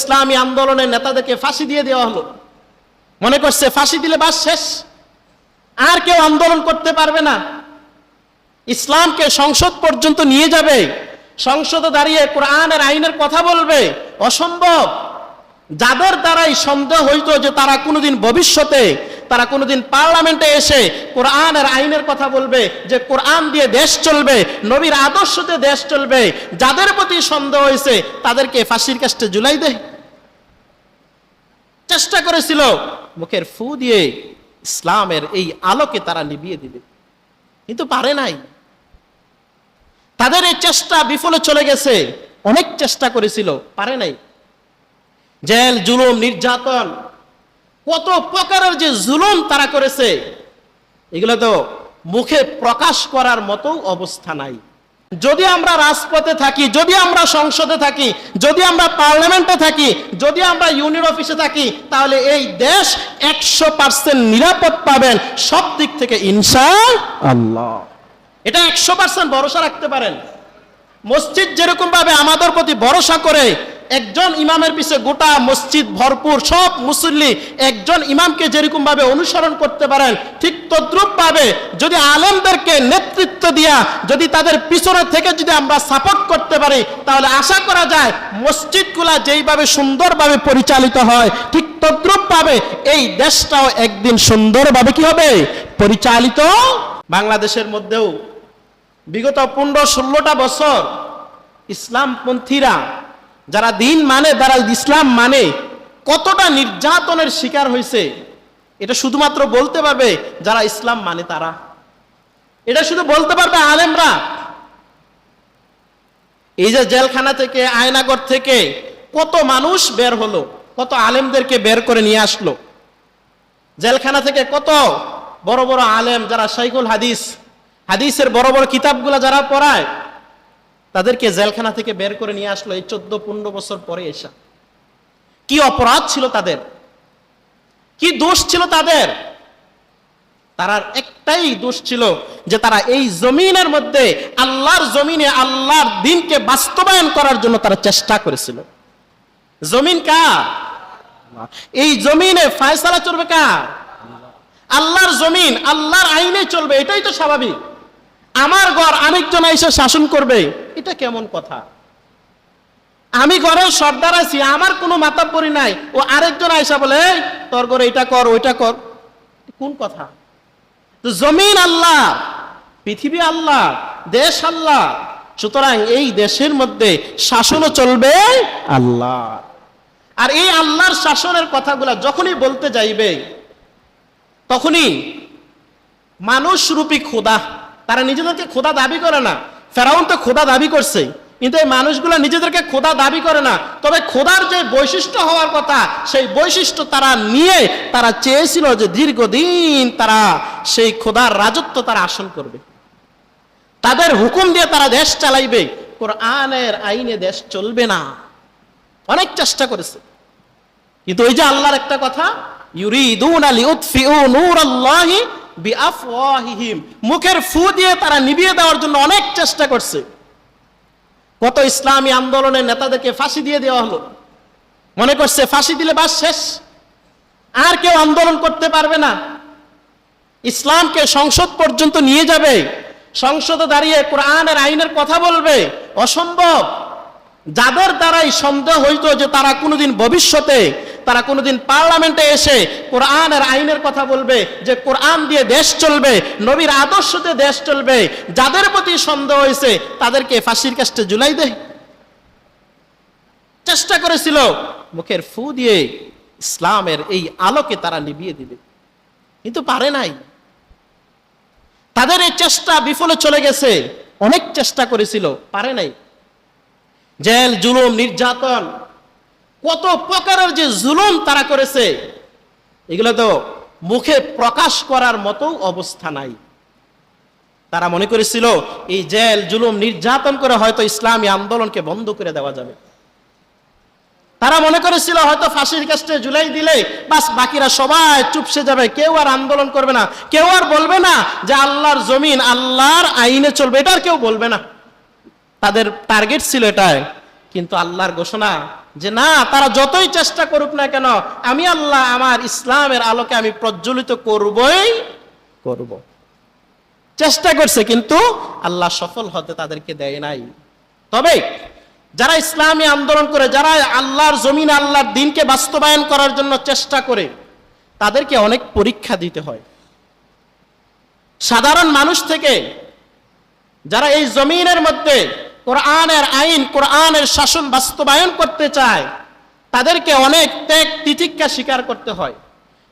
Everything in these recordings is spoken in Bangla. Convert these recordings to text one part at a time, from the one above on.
ইসলামী আন্দোলনের নেতাদেরকে ফাঁসি দিয়ে দেওয়া হলো। মনে করছে ফাঁসি দিলে বাস শেষ। আর কেউ আন্দোলন করতে পারবে না। ইসলামকে সংসদ পর্যন্ত নিয়ে যাবে। সংসদে দাঁড়িয়ে কোরআনের আইনের কথা বলবে। অসম্ভব। যাদের দ্বারাই সন্দেহ হইত যে তারা কোনোদিন ভবিষ্যতে তারা কোনোদিন পার্লামেন্টে এসে কোরআনের আইনের কথা বলবে যে কোরআন দিয়ে দেশ চলবে, নবীর আদর্শতে দেশ চলবে। যাদের প্রতি সন্দেহ হয়েছে, তাদেরকে ফাঁসির কাস্টে জুলাই দেয় চেষ্টা করেছিল, মুখের ফু দিয়ে ইসলামের এই আলোকে তারা নিভিয়ে দিবে। কিন্তু পারে নাই। তাদের এই চেষ্টা বিফলে চলে গেছে, অনেক চেষ্টা করেছিল, পারে নাই। জেল, জুলুম, নির্যাতন কত প্রকারের যে জুলুম তারা করেছে, এগুলো তো মুখে প্রকাশ করার মতো অবস্থা নাই। যদি আমরা রাজপথে থাকি, যদি আমরা সংসদে থাকি, যদি আমরা পার্লামেন্টে থাকি, যদি আমরা ইউনিয়ন অফিসে থাকি, তাহলে এই দেশ একশো পার্সেন্ট নিরাপদ পাবেন সব দিক থেকে ইনশা আল্লাহ এটা একশো পার্সেন্ট ভরসা রাখতে পারেন। মসজিদ যেরকম ভাবে আমাদের প্রতি ভরসা করে একজন ইমামের পিছে গোটা মসজিদ ভরপুর, সব মুসল্লি একজন ইমামকে যেরকম ভাবে অনুসরণ করতে পারেন, ঠিক তদ্রুপ ভাবে যদি আলেমদেরকে নেতৃত্ব দিয়া যদি তাদের পিছনে থেকে যদি আমরা সাপোর্ট করতে পারি, তাহলে আশা করা যায় মসজিদগুলা যেইভাবে সুন্দরভাবে পরিচালিত হয়, ঠিক তদ্রুপ ভাবে এই দেশটাও একদিন সুন্দরভাবে কি হবে? পরিচালিত বাংলাদেশের মধ্যেও বিগত পনেরো ষোলোটা বছর ইসলামপন্থীরা যারা দিন মানে যারা ইসলাম মানে কতটা নির্যাতনের শিকার হয়েছে, এটা শুধুমাত্র বলতে পারবে যারা ইসলাম মানে তারা। এটা শুধু বলতে পারবে আলেমরা। এই যে জেলখানা থেকে, আয়নাগর থেকে কত মানুষ বের হলো, কত আলেমদেরকে বের করে নিয়ে আসলো। জেলখানা থেকে কত বড় বড় আলেম, যারা শাইখুল হাদিস, হাদিসের বড় বড় কিতাবগুলো যারা পড়ায় তাদেরকে জেলখানা থেকে বের করে নিয়ে আসলো এই চোদ্দ পনেরো বছর পরে এসা। কি অপরাধ ছিল তাদের? কি দোষ ছিল তাদের? তারার একটাই দোষ ছিল যে তারা এই জমিনের মধ্যে আল্লাহর জমিনে আল্লাহর দিনকে বাস্তবায়ন করার জন্য তারা চেষ্টা করেছিল। জমিন কার? এই জমিনে ফায়সালা চলবে কার? আল্লাহর জমিন, আল্লাহর আইনে চলবে, এটাই তো স্বাভাবিক। আমার ঘর আরেকজন এসে শাসন করবে, এটা কেমন কথা? আমি ঘরের সর্দার আছি, আমার কোনো মাতাব্বরি নাই। ও আরেকজন আইসা বলে তোর ঘরে এটা কর, ওইটা কর। কোন কথা? জমিন আল্লাহ, পৃথিবী আল্লাহ, দেশ আল্লাহ, সুতরাং এই দেশের মধ্যে শাসনও চলবে আল্লাহ। আর এই আল্লাহর শাসনের কথাগুলা যখনই বলতে যাইবে, তখনই মানুষ রূপী খোদা তারা নিজেদেরকে খোদা দাবি করে না। ফেরাউন তো খোদা দাবি করছে। কিন্তু এই মানুষগুলো নিজেদেরকে খোদা দাবি করে না। তবে খোদার যে বৈশিষ্ট্য হওয়ার কথা, সেই বৈশিষ্ট্য তারা নিয়ে তারা চেয়েছিল যে দীর্ঘদিন তারা সেই খোদার রাজত্ব তারা আসন করবে। তাদের হুকুম দিয়ে তারা দেশ চালাইবে। কোরআনের আইনে দেশ চলবে না। অনেক চেষ্টা করেছে। কিন্তু ওই যে আল্লাহর একটা কথা, ইউরিদুনা লিউতফিউ নূরাল্লাহি বিআফওয়াহিহিম, মুখের ফু দিয়ে তারা নিভিয়ে দেওয়ার জন্য অনেক চেষ্টা করছে। কত ইসলামী আন্দোলনের নেতাদেরকে ফাঁসি দিয়ে দেওয়া হলো। মনে করছে ফাঁসি দিলে বাস শেষ। আর কেউ আন্দোলন করতে পারবে না। ইসলামকে সংসদ পর্যন্ত নিয়ে যাবে। সংসদে দাঁড়িয়ে কোরআনের আইনের কথা বলবে। অসম্ভব। যাদের দ্বারাই সন্দেহ হইত যে তারা কোনোদিন ভবিষ্যতে তারা কোনোদিন পার্লামেন্টে এসে কোরআনের আইনের কথা বলবে যে কোরআন দিয়ে দেশ চলবে, নবীর আদর্শতে দেশ চলবে, যাদের প্রতি সন্দেহ হয়েছে তাদেরকে ফাঁসির কাস্টে জুলাই দেয় চেষ্টা করেছিল মুখের ফু দিয়ে ইসলামের এই আলোকে তারা নিভিয়ে দিবে। কিন্তু পারে নাই। তাদের এই চেষ্টা বিফলে চলে গেছে। অনেক চেষ্টা করেছিল, পারে নাই। জেল, জুলুম, নির্যাতন কত প্রকারের যে জুলুম তারা করেছে, এগুলো তো মুখে প্রকাশ করার মতো অবস্থা নাই। তারা মনে করেছিল, এই জেল, জুলুম, নির্যাতন করে হয়তো ইসলামী আন্দোলনকে বন্ধ করে দেওয়া যাবে। তারা মনে করেছিল, হয়তো ফাঁসির কাছে জুলাই দিলে বাস বাকিরা সবাই চুপসে যাবে, কেউ আর আন্দোলন করবে না, কেউ আর বলবে না যে আল্লাহর জমিন আল্লাহর আইনে চলবে, এটা আর কেউ বলবে না। তাদের টার্গেট ছিল এটাই, কিন্তু আল্লাহর ঘোষণা যে না, তারা যতই চেষ্টা করুক না কেন, আমি আল্লাহ আমার ইসলামের আলোকে আমি প্রজ্বলিত করবই করব। চেষ্টা করছে, কিন্তু আল্লাহ সফল হতে তাদেরকে দেয় নাই। তবে যারা ইসলামী আন্দোলন করে, যারা আল্লাহর জমিন আল্লাহর দিনকে বাস্তবায়ন করার জন্য চেষ্টা করে, তাদেরকে অনেক পরীক্ষা দিতে হয়। সাধারণ মানুষ থেকে যারা এই জমিনের মধ্যে কোরআনের আইন, কোরআনের শাসন বাস্তবায়ন করতে চায়, তাদেরকে অনেক ত্যাগ তিতিক্ষা স্বীকার করতে হয়।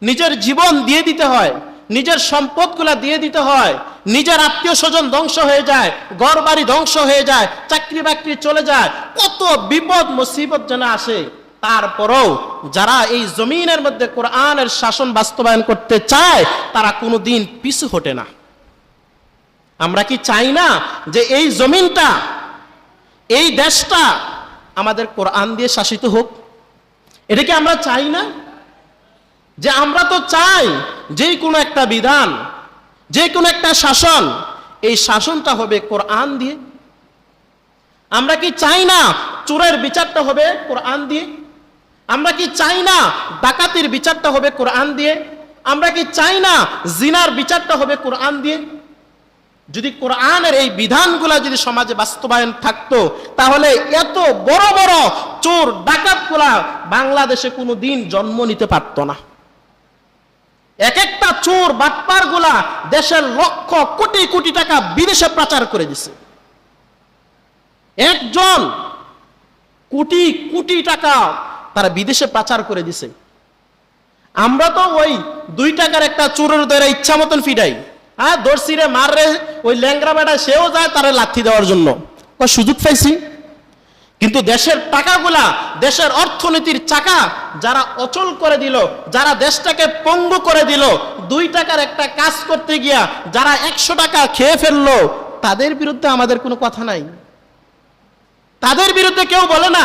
নিজের জীবন দিয়ে দিতে হয়, নিজের সম্পদগুলা দিয়ে দিতে হয়, নিজের আত্মীয় স্বজন ধ্বংস হয়ে যায় ঘর বাড়ি ধ্বংস হয়ে যায় চাকরি বাকরি চলে যায়, কত বিপদ, মুসিবত যেন আসে। তারপরেও যারা এই জমিনের মধ্যে কোরআনের শাসন বাস্তবায়ন করতে চায়, তারা কোনোদিন পিছু হটে না। আমরা কি চাই না যে এই জমিনটা এই দেশটা আমাদের কোরআন দিয়ে শাসিত হোক। এটা কি আমরা চাই না? যে আমরা তো চাই যে কোনো একটা বিধান, যে কোনো একটা শাসন, এই শাসনটা হবে কোরআন দিয়ে। আমরা কি চাই না চোরের বিচারটা হবে কোরআন দিয়ে? আমরা কি চাই না ডাকাতির বিচারটা হবে কোরআন দিয়ে? আমরা কি চাই না জিনার বিচারটা হবে কোরআন দিয়ে? যদি কোরআনের এই বিধানগুলা যদি সমাজে বাস্তবায়ন থাকতো, তাহলে এত বড় বড় চোর ডাকাতগুলা বাংলাদেশে কোনো দিন জন্ম নিতে পারতো না। এক একটা চোর বাটপারগুলা দেশের লক্ষ কোটি কোটি টাকা বিদেশে প্রচার করে দিছে। একজন কোটি কোটি টাকা তারা বিদেশে পাচার করে দিছে। আমরা তো ওই দুই টাকার একটা চোরের দ্বারা ইচ্ছা মতন ফিডাই। হ্যাঁ দর্শিরে মাররে ওই ল্যাংরা বেটা, সেও যায় তারে লাথি দেওয়ার জন্য। সুযোগ পাইছি। কিন্তু দেশের টাকাগুলা, দেশের অর্থনীতির চাকা যারা অচল করে দিল, যারা দেশটাকে পঙ্গু করে দিল, দুই টাকার একটা কাজ করতে গিয়া যারা একশো টাকা খেয়ে ফেলল, তাদের বিরুদ্ধে আমাদের কোনো কথা নাই। তাদের বিরুদ্ধে কেউ বলে না।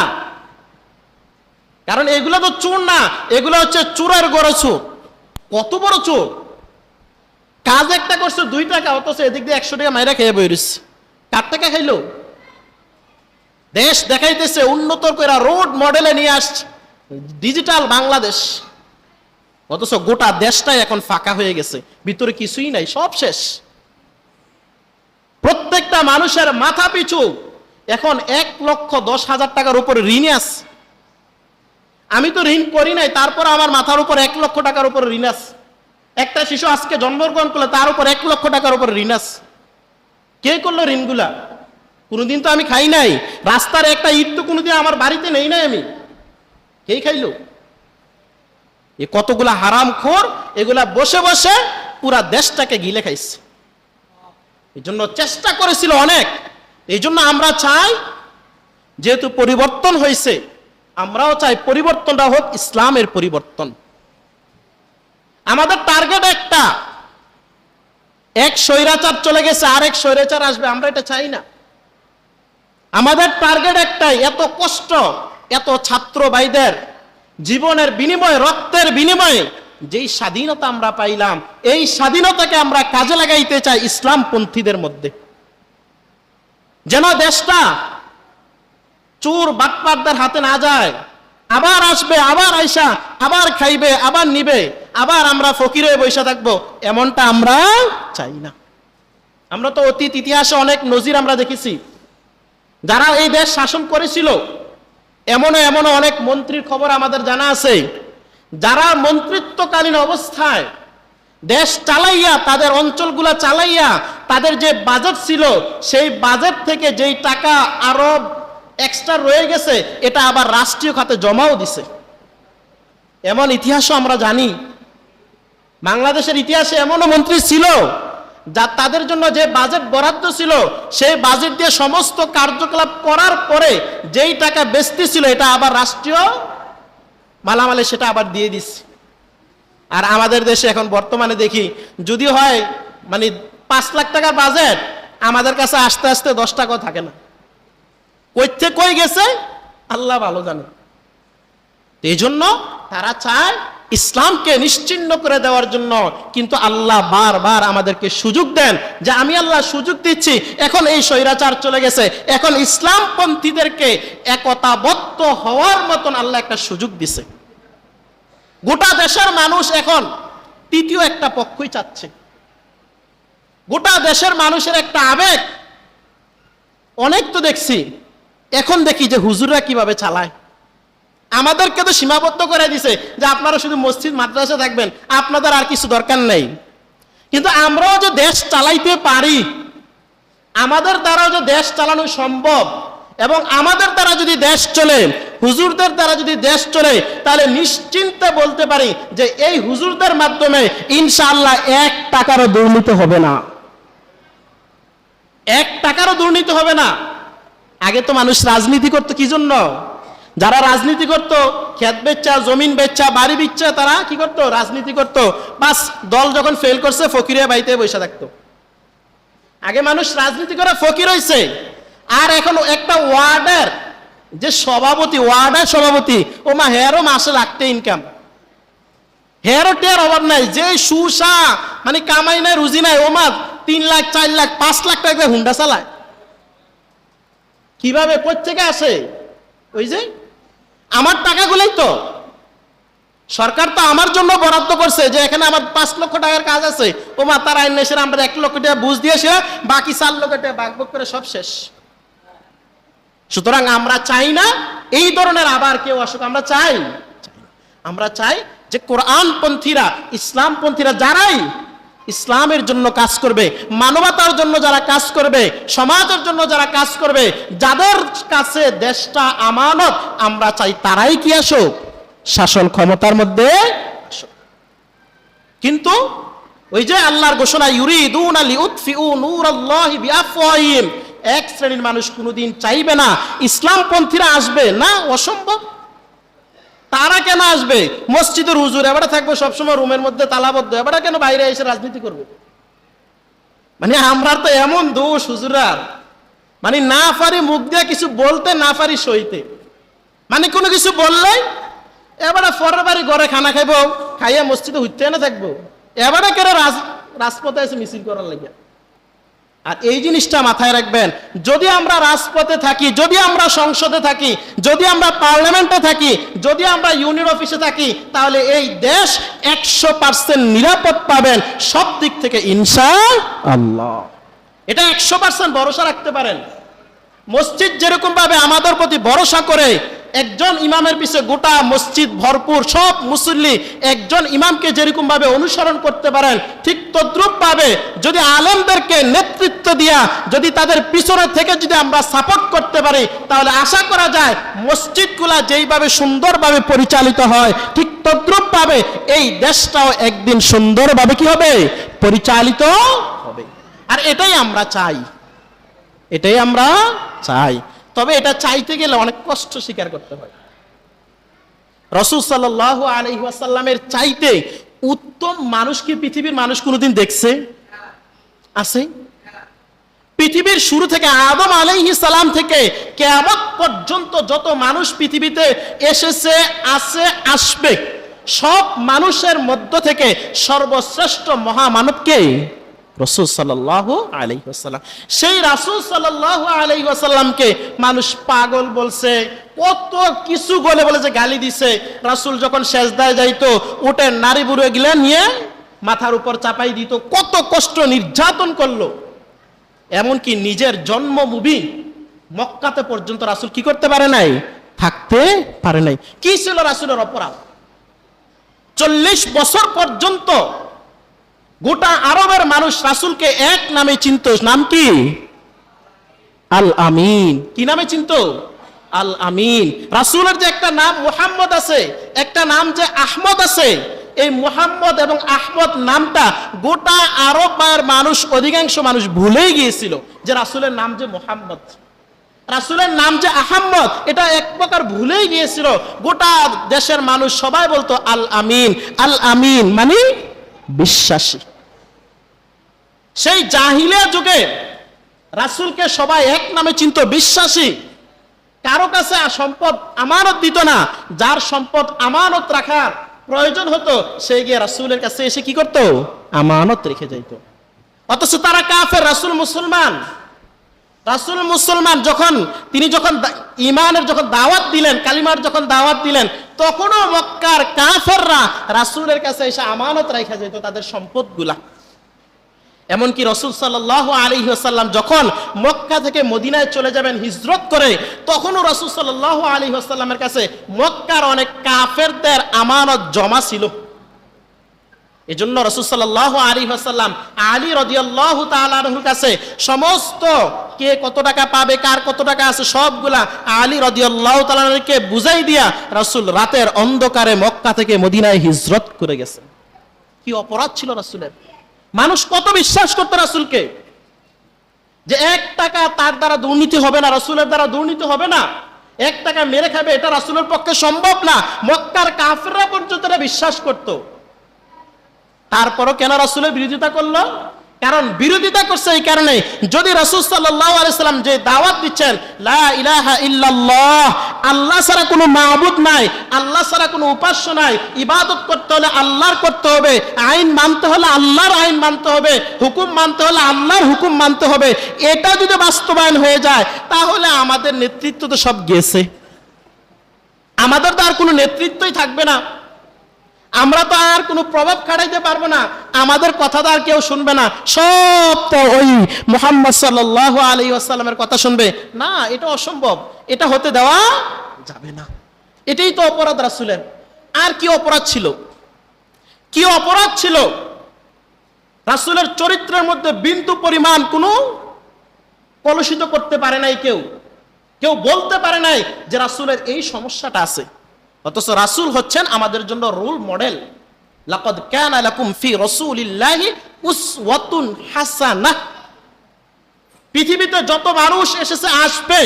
কারণ এগুলো তো চোর না, এগুলো হচ্ছে চোরের গড়ে চোর। কত বড় চোর? কাজ একটা করছে, দুই টাকা, অথচ এদিক দিয়ে একশো টাকা মাইরা খেয়ে বইরিস। কার টাকা খাইলো? দেশ দেখাইতেছে, উন্নত করে রোড মডেলে নিয়ে আসছে। ডিজিটাল বাংলাদেশ। অথচ গোটা দেশটাই এখন ফাঁকা হয়ে গেছে। ভিতরে কিছুই নাই, সব শেষ। প্রত্যেকটা মানুষের মাথা পিছু। এখন এক লক্ষ দশ হাজার টাকার উপরে ঋণ আছে। আমি তো ঋণ করি নাই, তারপর আমার মাথার উপর এক লক্ষ টাকার উপর ঋণ আছে। একটা শিশু আজকে জন্মগ্রহণ করলে তার উপর এক লক্ষ টাকার উপর ঋণ আছে। কে করল ঋণগুলা? কোনোদিন তো আমি খাই নাই। রাস্তার একটা ইট তো কোনোদিন আমার বাড়িতে নেই নাই আমি। কে খাইলো? এ কতগুলা হারাম খোর, এগুলা বসে বসে পুরা দেশটাকে গিলে খাইছে। এই জন্য চেষ্টা করেছিল অনেক। এই জন্য আমরা চাই, যেহেতু পরিবর্তন হয়েছে আমরাও চাই পরিবর্তনটা হোক, ইসলামের পরিবর্তন। আমাদের টার্গেট একটা। এক স্বৈরাচার চলে গেছে আর এক স্বৈরাচার আসবে, আমরা এটা চাই না। আমাদের টার্গেট একটাই, এত কষ্ট, এত ছাত্র ভাইদের জীবনের বিনিময়ে, রক্তের বিনিময়ে যেই স্বাধীনতা আমরা পাইলাম, এই স্বাধীনতাকে আমরা কাজে লাগাইতে চাই ইসলাম পন্থীদের মধ্যে। যেন দেশটা চোর বাটপাটদের হাতে না যায় আবার আসবে, আবার আইসা, আবার খাইবে, আবার নিবে, আবার আমরা ফকির হয়ে বসে থাকব। এমনটা আমরা চাই না। আমরা তো অতীত ইতিহাসে অনেক নজির আমরা দেখেছি। যারা এই দেশ শাসন করেছিল, এমনও এমনও অনেক মন্ত্রীর খবর আমাদের জানা আছে। যারা মন্ত্রিত্বকালীন অবস্থায় দেশ চালাইয়া, তাদের অঞ্চলগুলা চালাইয়া, তাদের যে বাজেট ছিল, সেই বাজেট থেকে যেই টাকা আরও এক্সট্রা রয়ে গেছে, এটা আবার রাষ্ট্রীয় খাতে জমাও দিছে। এমন ইতিহাসও আমরা জানি। বাংলাদেশের ইতিহাসে এমনও মন্ত্রী ছিল, যা তাদের জন্য যে বাজেট বরাদ্দ ছিল, সেই বাজেট দিয়ে সমস্ত কার্যকলাপ করার পরে যেই টাকা বেচতে ছিল, এটা আবার রাষ্ট্রীয় মালামালে সেটা আবার দিয়ে দিচ্ছে। আর আমাদের দেশে এখন বর্তমানে দেখি, যদি হয় মানে পাঁচ লাখ টাকার বাজেট আমাদের কাছে আস্তে আস্তে দশ টাকাও থাকে না। কইতে কই গেছে? আল্লাহ ভালো জানে। এই জন্য তারা চায় ইসলামকে নিশ্চিন্ন করে দেওয়ার জন্য। কিন্তু আল্লাহ বারবার আমাদেরকে সুযোগ দেন যে আমি আল্লাহ সুযোগ দিচ্ছি এখন এই স্বৈরাচার চলে গেছে। এখন ইসলামপন্থীদেরকে একতাবদ্ধ হওয়ার মতন আল্লাহ একটা সুযোগ দিছে। গোটা দেশের মানুষ এখন তৃতীয় একটা পক্ষই চাচ্ছে। গোটা দেশের মানুষের একটা আবেগ। অনেক তো দেখছি এখন দেখি যে হুজুররা কীভাবে চালায়। আমাদেরকে তো সীমাবদ্ধ করে দিছে যে আপনারা শুধু মসজিদ, মাদ্রাসা থাকবেন, আপনাদের আর কিছু দরকার নেই। কিন্তু আমরাও যে দেশ চালাইতে পারি, আমাদের দ্বারাও যে দেশ চালানো সম্ভব এবং আমাদের দ্বারা যদি দেশ চলে, হুজুরদের দ্বারা যদি দেশ চলে, তাহলে নিশ্চিন্তে বলতে পারি যে এই হুজুরদের মাধ্যমে ইনশাআল্লাহ এক টাকারও দুর্নীতি হবে না। এক টাকারও দুর্নীতি হবে না। আগে তো মানুষ রাজনীতি করতো, কি জন্য? যারা রাজনীতি করত, ক্ষেত বেচা, জমিন বেচা, বাড়ি বিচ্ছা, তারা কি করতো? রাজনীতি করত। বাস, দল যখন ফেল করছে ফকিরে বাড়িতে বসে থাকতো। আগে মানুষ রাজনীতি করে ফকির হয়েছে আর এখন একটা ওয়ার্ডের, যে সভাপতি, ওয়ার্ডের সভাপতি, ও মা হেয়ারও মাসে লাগতে ইনকাম হেয়ারও টেয়ার অভাব নাই, যে সুসা মানে কামাই নাই, রুজি নাই, ও মা, তিন লাখ, চার লাখ, পাঁচ লাখ টাকা হুন্ডা চালায়। কীভাবে কোথেকে আসে? ওই যে, আমার টাকাগুলোই তো। সরকার তো আমার জন্য বরাদ্দ করছে যে এখানে আমার পাঁচ লক্ষ টাকার কাজ আছে। ও মা তার আইন এসে আমরা এক লক্ষ টাকা বুঝ দিয়েছে বাকি চার লক্ষ টাকা বাক করে সব শেষ। সুতরাং আমরা চাই না এই ধরনের আবার কেউ আসুক, আমরা চাই। আমরা চাই যে কোরআন কোরআনপন্থীরা, ইসলামপন্থীরা যারাই ইসলামের জন্য কাজ করবে, মানবতার জন্য যারা কাজ করবে, সমাজের জন্য যারা কাজ করবে, যাদের কাছে দেশটা আমানত, আমরা চাই তারাই কি আসুক? শাসন ক্ষমতার মধ্যে কিন্তু ওই যে আল্লাহর ঘোষণা, ইউরিদুন আলি উতফিউ নূরাল্লাহি বিআফওয়াহিম এক শ্রেণির মানুষ কোনোদিন চাইবে না, ইসলামপন্থীরা আসবে না, অসম্ভব। তারা কেন আসবে? মসজিদের হুজুর এবারে থাকবে সবসময় রুমের মধ্যে তালাবদ্ধ। এবারে কেন বাইরে এসে রাজনীতি করবে? মানে আমরা তো এমন দোষ হুজুরার মানে না পারি মুখ দিয়ে কিছু বলতে, না পারি সইতে। মানে কোনো কিছু বললে, এবারে পরের বাড়ি ঘরে খানা খাইব, খাইয়া মসজিদে হইতে না থাকব। এবারে কেন রাজ রাজপথে এসে মিছিল করার লাগে? আর এই জিনিসটা মাথায় রাখবেন, যদি আমরা রাজপথে থাকি, যদি আমরা সংসদে থাকি, যদি আমরা পার্লামেন্টে থাকি, যদি আমরা ইউনিয়ন অফিসে থাকি, তাহলে এই দেশ একশো পার্সেন্ট নিরাপদ পাবেন, সব দিক থেকে ইনশা আল্লাহ এটা একশো পার্সেন্ট ভরসা রাখতে পারেন। মসজিদ যেরকম ভাবে আমাদের প্রতি ভরসা করে একজন ইমামের পিছে গোটা মসজিদ ভরপুর, সব মুসল্লি একজন ইমামকে যেরকম ভাবে অনুসরণ করতে পারেন, ঠিক তদ্রুপ ভাবে যদি আলেমদেরকে নেতৃত্ব দিয়া যদি তাদের পিছনে থেকে যদি আমরা সাপোর্ট করতে পারি, তাহলে আশা করা যায় মসজিদগুলা যেইভাবে সুন্দরভাবে পরিচালিত হয়, ঠিক তদ্রুপ ভাবে এই দেশটাও একদিন সুন্দরভাবে কি হবে? পরিচালিত হবে। আর এটাই আমরা চাই। এটাই আমরা চাই। তবে এটা চাইতে গেলে অনেক কষ্ট স্বীকার করতে হয়। রসুল সাল্লাহ আলহিহাসাল্লামের চাইতে উত্তম মানুষ কি পৃথিবীর মানুষ কোনোদিন দেখছে? আছে। পৃথিবীর শুরু থেকে আদম আলাইহি সালাম থেকে কেয়ামত পর্যন্ত যত মানুষ পৃথিবীতে এসেছে, আছে, আসবে, সব মানুষের মধ্য থেকে সর্বশ্রেষ্ঠ মহামানবকে রসুল সাল্লাহ আলাইসাল্লাম সেই রাসুল সাল্লাহ আলাইসাল্লামকে মানুষ পাগল বলছে, কত কিছু বলে বলে যে গালি দিছে। রাসুল যখন শেষদায় যাইতো উঠে নারী বুড়ো গিলে নিয়ে মাথার উপর চাপাই দিত, কত কষ্ট নির্যাতন করল। এমনকি নিজের জন্মভূমি মক্কাতে পর্যন্ত রাসুল কি করতে পারে নাই? থাকতে পারে নাই। কি ছিল রাসুলের অপরাধ? চল্লিশ বছর পর্যন্ত গোটা আরবের মানুষ রাসুলকে এক নামে চিনত। নাম কি? আল আমিন কি নামে চিনত? আল আমিন রাসুলের যে একটা নাম মোহাম্মদ আছে, একটা নাম যে আহমদ আছে, এই মোহাম্মদ এবং আহমদ নামটা গোটা আরবের মানুষ, অধিকাংশ মানুষ ভুলেই গিয়েছিল যে রাসুলের নাম যে মোহাম্মদ। রাসুলের নাম যে আহম্মদ এটা এক প্রকার ভুলেই গিয়েছিল। গোটা দেশের মানুষ সবাই বলতো আল আমিন আল আমিন মানে বিশ্বাসী। সেই জাহিলিয়া যুগে রাসুলকে সবাই এক নামে চিন্ত, বিশ্বাসী। কারও কাছে সম্পদ আমানত দিত না, যার সম্পদ আমানত রাখার প্রয়োজন হতো, সে গিয়ে রাসূলের কাছে এসে কি করতো? আমানত রেখে যাইতো। অথচ তারা কাফের, রাসূল মুসলমান। রাসূল মুসলমান যখন, তিনি যখন ইমানের যখন দাওয়াত দিলেন, কালিমার যখন দাওয়াত দিলেন, তখনও মক্কার কাফেররা রাসূলের কাছে এসে আমানত রেখে যেত তাদের সম্পদগুলা। এমনকি রসুল সাল্লাহ আলী আসাল্লাম যখন মক্কা থেকে মদিনায় চলে যাবেন হিজরত করে, তখনও রসুল সাল্লাহ আলী আসাল্লামের কাছে মক্কার অনেক কাফেরদের আমানত জমা ছিল। এজন্য রসুল সাল্লাহ আলী আসাল্লাম আলী রদিয়াল্লাহ তালাহুর কাছে সমস্ত কে কত টাকা পাবে, কার কত টাকা আছে, সবগুলা আলী রদিয়াল্লাহ তালাহকে বুঝাই দিয়া রসুল রাতের অন্ধকারে মক্কা থেকে মদিনায় হিজরত করে গেছেন। কি অপরাধ ছিল রাসুলের? মানুষ কত বিশ্বাস করতো রাসুলকে? যে এক টাকা তার দ্বারা দুর্নীতি হবে না, রাসুলের দ্বারা দুর্নীতি হবে না। এক টাকা মেরে খাবে, এটা রাসুলের পক্ষে সম্ভব না। মক্কার কাফেররা পর্যন্ত বিশ্বাস করত। তারপরও কেন রাসুলের বিরোধিতা করল? কারণ বিরোধিতা করছে এই কারণে। যদি রাসূল সাল্লাম যে দাওয়াত দিচ্ছেন, লা আল্লাহ ছাড়া কোনো মাবুদ নাই, আল্লাহ ছাড়া কোনো উপাস্য নাই, ইবাদত করতে হলে আল্লাহর করতে হবে, আইন মানতে হলে আল্লাহর আইন মানতে হবে, হুকুম মানতে হলে আল্লাহর হুকুম মানতে হবে, এটা যদি বাস্তবায়ন হয়ে যায়, তাহলে আমাদের নেতৃত্ব তো সব গেছে। আমাদের তো আর কোনো নেতৃত্বই থাকবে না। আমরা তো আর কোনো প্রভাব খাটাইতে পারব না। আমাদের কথা তো আর কেউ শুনবে না। সব তো ওই মোহাম্মদ সাল্লাহ আলী আসাল্লামের কথা শুনবে। না, এটা অসম্ভব। এটা হতে দেওয়া যাবে না। এটাই তো অপরাধ রাসুলের। আর কি অপরাধ ছিল? কি অপরাধ ছিল? রাসুলের চরিত্রের মধ্যে বিন্দু পরিমাণ কোনো কলুষিত করতে পারে নাই কেউ। কেউ বলতে পারে নাই যে রাসুলের এই সমস্যাটা আছে। অথচ রাসুল হচ্ছেন আমাদের জন্য রোল মডেল। লাকাদ কানা লাকুম ফি রাসূলিল্লাহি উসওয়াতুন হাসানাহ। পৃথিবীতে যত মানুষ এসেছে, আসবে,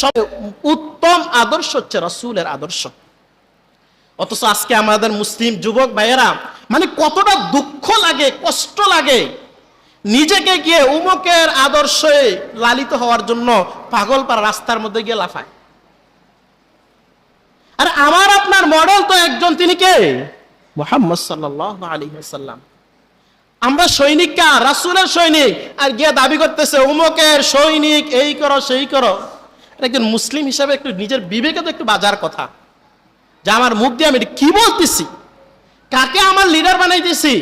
সব উত্তম আদর্শ হচ্ছে রাসূলের আদর্শ। অথচ আজকে আমাদের মুসলিম যুবক ভাইয়েরা মানে কতটা দুঃখ লাগে, কষ্ট লাগে। নিজেকে গিয়ে উমকের আদর্শে লালিত হওয়ার জন্য পাগল পাড়া রাস্তার মধ্যে গিয়ে লাফায়। আর আমার আপনার মডেল তো একজন, তিনি কে? মোহাম্মদ সাল্লাহ আলী সাল্লাম আমরা সৈনিক কা? রাসুলের সৈনিক। আর গিয়ে দাবি করতেছে, উমকের সৈনিক, এই করো, সেই করো। একজন মুসলিম হিসাবে একটু নিজের বিবেকে তো একটু বাজার কথা। যে আমার মুখ দিয়ে আমি কি বলতেছি? কাকে আমার লিডার বানাইতেছি?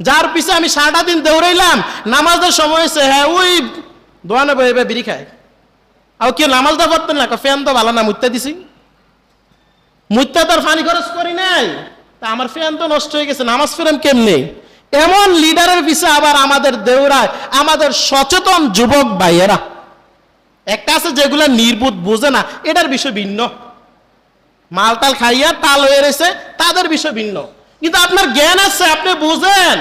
যার পিছে আমি সারাটা দিন দৌড়াইলাম, নামাজের সময় হয়েছে হ্যাঁ ওই দোয়ানে বয়ে বিড়ি খায়। আর কেউ নামাজটা পড়তেন না ফ্যান তো ভালো না মুত্যা দিছি মুত্যা তোর ফানি খরচ করি নাই। তা আমার ফ্যান তো নষ্ট হয়ে গেছে, নামাজ ফেরেন কেমনি? এমন লিডারের পিছে আবার আমাদের দেউরায়, আমাদের সচেতন যুবক ভাইয়েরা। একটা আছে যেগুলো নির্বুধ বোঝে না, এটার বিষয় ভিন্ন। মালটাল খাইয়া তাল হয়ে রয়েছে, তাদের বিষয় ভিন্ন। কিন্তু আপনার জ্ঞান আছে, আপনি বুঝেন।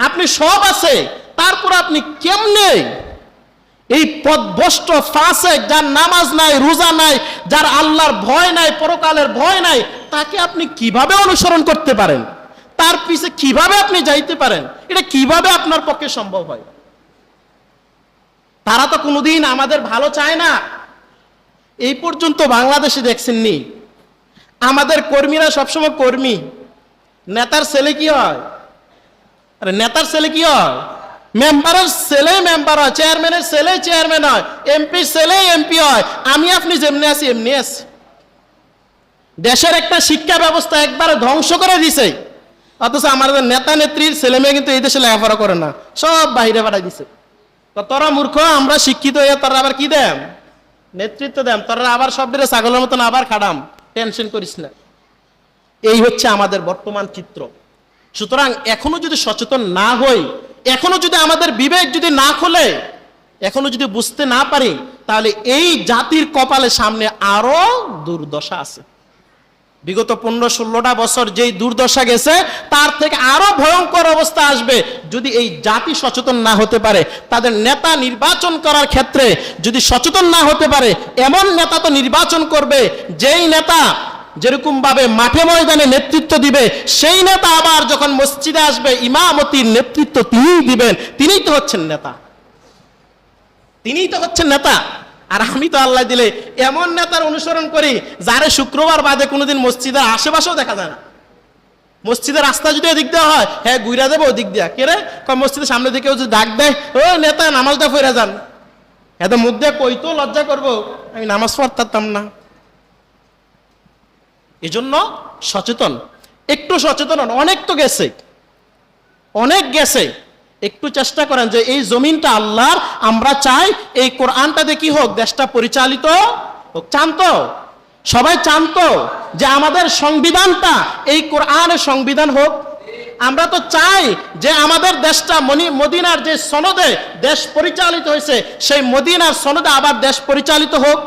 আপনি সব আছে, তারপর আপনি কেমনে এই পদভষ্ট ফাসেক যার নামাজ নাই, রোজা নাই, যার আল্লাহর ভয় নাই, পরকালের ভয় নাই, তাকে আপনি কীভাবে অনুসরণ করতে পারেন? তার পিছে কীভাবে আপনি যাইতে পারেন? এটা কীভাবে আপনার পক্ষে সম্ভব হয়? তারা তো কোনোদিন আমাদের ভালো চায় না। এই পর্যন্ত বাংলাদেশে দেখছেননি। আমাদের কর্মীরা সবসময় কর্মী। নেতার ছেলে কি হয়? আরে, নেতার ছেলে কি হয়? মেম্বারের ছেলে মেম্বার হয় চেয়ারম্যানের ছেলে চেয়ারম্যান হয় এমপির ছেলে এমপি হয়। আমি আপনি যেমনি আছি, এমনি আছি। দেশের একটা শিক্ষা ব্যবস্থা একবারে ধ্বংস করে দিছে। অথচ আমাদের নেতা নেত্রীর ছেলে মেয়ে কিন্তু এই দেশে লেখাপড়া করে না। সব বাইরে পাঠাই দিছে। তো তোরা মূর্খ, আমরা শিক্ষিত হয়ে তোরা আবার কি দেম? নেতৃত্ব দেম। তোরা আবার সব দিলে ছাগলের মতন আবার খাডাম টেনশন করিস না। এই হচ্ছে আমাদের বর্তমান চিত্র। সুতরাং এখনও যদি সচেতন না হই এখনও যদি আমাদের বিবেক যদি না খোলে, এখনও যদি বুঝতে না পারি, তাহলে এই জাতির কপালে সামনে আরও দুর্দশা আছে। বিগত পনেরো ষোলোটা বছর যেই দুর্দশা গেছে, তার থেকে আরও ভয়ঙ্কর অবস্থা আসবে। যদি এই জাতি সচেতন না হতে পারে, তাদের নেতা নির্বাচন করার ক্ষেত্রে যদি সচেতন না হতে পারে, এমন নেতা তো নির্বাচন করবে, যেই নেতা যেরকম ভাবে মাঠে ময়দানে নেতৃত্ব দিবে, সেই নেতা আবার যখন মসজিদে আসবে, ইমামতির নেতৃত্ব তিনিই দিবেন, তিনিই তো হচ্ছেন নেতা। তিনিই তো হচ্ছেন নেতা। আর আমি তো আল্লাহ দিলে এমন নেতার অনুসরণ করি, যারে শুক্রবার বাদে কোনোদিন মসজিদের আশেপাশেও দেখা যায় না। মসজিদের রাস্তা যদি এদিক দেওয়া হয় হ্যাঁ গুইরা দেবো ওদিক দিয়া। কে রে? কয় মসজিদের সামনে দিকে যদি ডাক দেয়, ও নেতা, নামাজটা ফিরে যান। এত মুখ দিয়ে কইতো লজ্জা করব, আমি নামাজ পড়তাম না। এজন্য সচেতন। একটু সচেতন অনেক তো গেছে। অনেক গেছে। একটু চেষ্টা করেন যে এই জমিনটা আল্লাহর, আমরা চাই এই কোরআনটা দিয়ে কি হোক, দেশটা পরিচালিত হোক। চান তো? সবাই চান তো? যে আমাদের সংবিধানটা, এই কোরআনের সংবিধান হোক। আমরা তো চাই যে আমাদের দেশটা মনি, মদিনার যে সনদে দেশ পরিচালিত হয়েছে, সেই মদিনার সনদে আবার দেশ পরিচালিত হোক।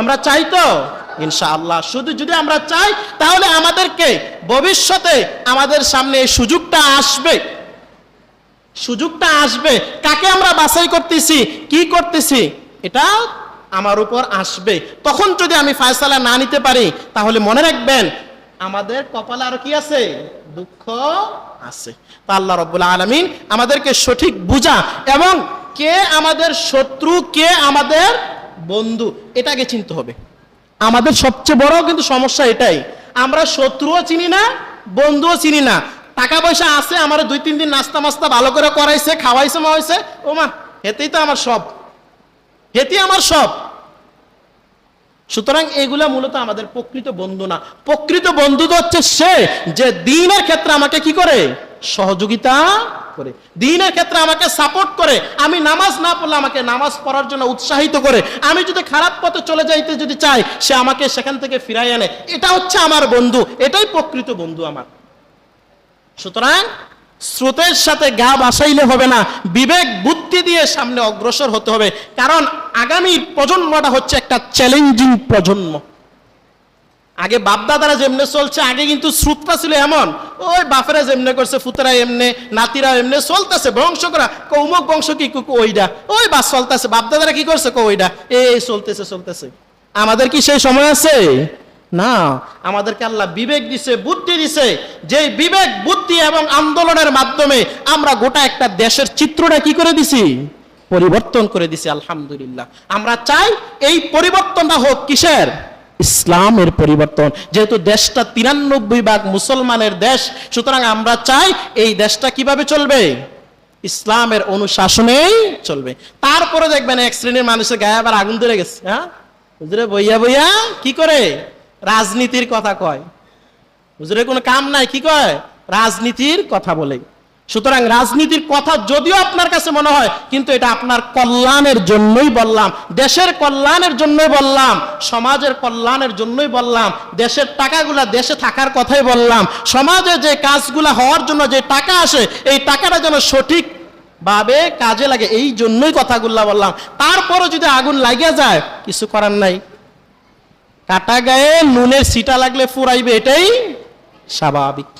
আমরা চাই তো? ইনশাআল্লাহ। শুধু যদি আমরা চাই, তাহলে আমাদেরকে ভবিষ্যতে আমাদের সামনে এই সুযোগটা আসবে। সুযোগটা আসবে। কাকে আমরা বাছাই করতেছি, কি করতেছি, এটা আমার উপর আসবে। তখন যদি আমি ফায়সালা না নিতে পারি, তাহলে মনে রাখবেন, আমাদের কপালে আরও কি আছে? দুঃখ আছে। তা আল্লাহ রব্বুল আলমিন আমাদেরকে সঠিক বুঝা এবং কে আমাদের শত্রু, কে আমাদের বন্ধু, এটাকে চিনতে হবে। আমাদের সবচেয়ে বড় কিন্তু সমস্যা এটাই। আমরা শত্রুও চিনি না, বন্ধুও চিনি না। টাকা পয়সা আছে, আমার দুই, তিন দিন নাস্তা মাস্তা ভালো করে করাইছে, খাওয়াইছে, মাওয়াইছে। ও মা, হেতেই তো আমার সব। হেতি আমার সব। সুতরাং এগুলা মূলত আমাদের প্রকৃত বন্ধু না। প্রকৃত বন্ধু তো হচ্ছে সে যে দিনের ক্ষেত্রে আমাকে কি করে? সহযোগিতা করে। দিনের ক্ষেত্রে আমাকে সাপোর্ট করে। আমি নামাজ না পড়লে আমাকে নামাজ পড়ার জন্য উৎসাহিত করে। আমি যদি খারাপ পথে চলে যাইতে যদি চাই, সে আমাকে সেখান থেকে ফিরাই আনে। এটা হচ্ছে আমার বন্ধু। এটাই প্রকৃত বন্ধু আমার। সুতরাং স্রোতের সাথে গা বাসাইলে হবে না। বিবেক, বুদ্ধি দিয়ে সামনে অগ্রসর হতে হবে। কারণ আগামী প্রজন্মটা হচ্ছে একটা চ্যালেঞ্জিং প্রজন্ম। আগে বাপদাদারা যেমনে চলছে, আগে কিন্তু শ্রুতটা ছিল এমন। ওই বাপেরা যেমনে করছে, ফুতেরা এমনে, নাতিরা এমনে চলতেছে, বংশ করা। কৌমক বংশ কি ওইটা ওই বাস চলতেছে, বাপদাদারা কি করছে কো ওইটা এই চলতেছে চলতেছে। আমাদের কি সেই সময় আছে? না। আমাদেরকে আল্লাহ বিবেক দিছে, বুদ্ধি দিছে। যে বিবেক, বুদ্ধি এবং আন্দোলনের মাধ্যমে আমরা গোটা একটা দেশের চিত্রটা কি করে দিছি? পরিবর্তন করে দিছি, আলহামদুলিল্লাহ। আমরা চাই এই পরিবর্তনটা হোক কিসের? ইসলামের পরিবর্তন। যেহেতু দেশটা তিরানব্বই ভাগ মুসলমানের দেশ, সুতরাং আমরা চাই এই দেশটা কীভাবে চলবে? ইসলামের অনুশাসনেই চলবে। তারপরে দেখবেন এক শ্রেণির মানুষের গায়ে আবার আগুন ধরে গেছে হ্যাঁ? বুঝলে বইয়া বইয়া কি করে? রাজনীতির কথা কয়। বুঝলে কোনো কাম নাই, কি কয়? রাজনীতির কথা বলে। সুতরাং রাজনীতির কথা যদিও আপনার কাছে মনে হয়, কিন্তু এটা আপনার কল্যাণের জন্যই বললাম, দেশের কল্যাণের জন্যই বললাম, সমাজের কল্যাণের জন্যই বললাম, দেশের টাকাগুলা দেশে থাকার কথাই বললাম, সমাজে যে কাজগুলা হওয়ার জন্য যে টাকা আসে, এই টাকাটা যেন সঠিক ভাবে কাজে লাগে, এই জন্যই কথাগুলা বললাম। তারপরও যদি আগুন লাগিয়ে যায়, কিছু করার নাই। কাটা গায়ে নুনের সিটা লাগলে ফুরাইবে, এটাই স্বাভাবিক।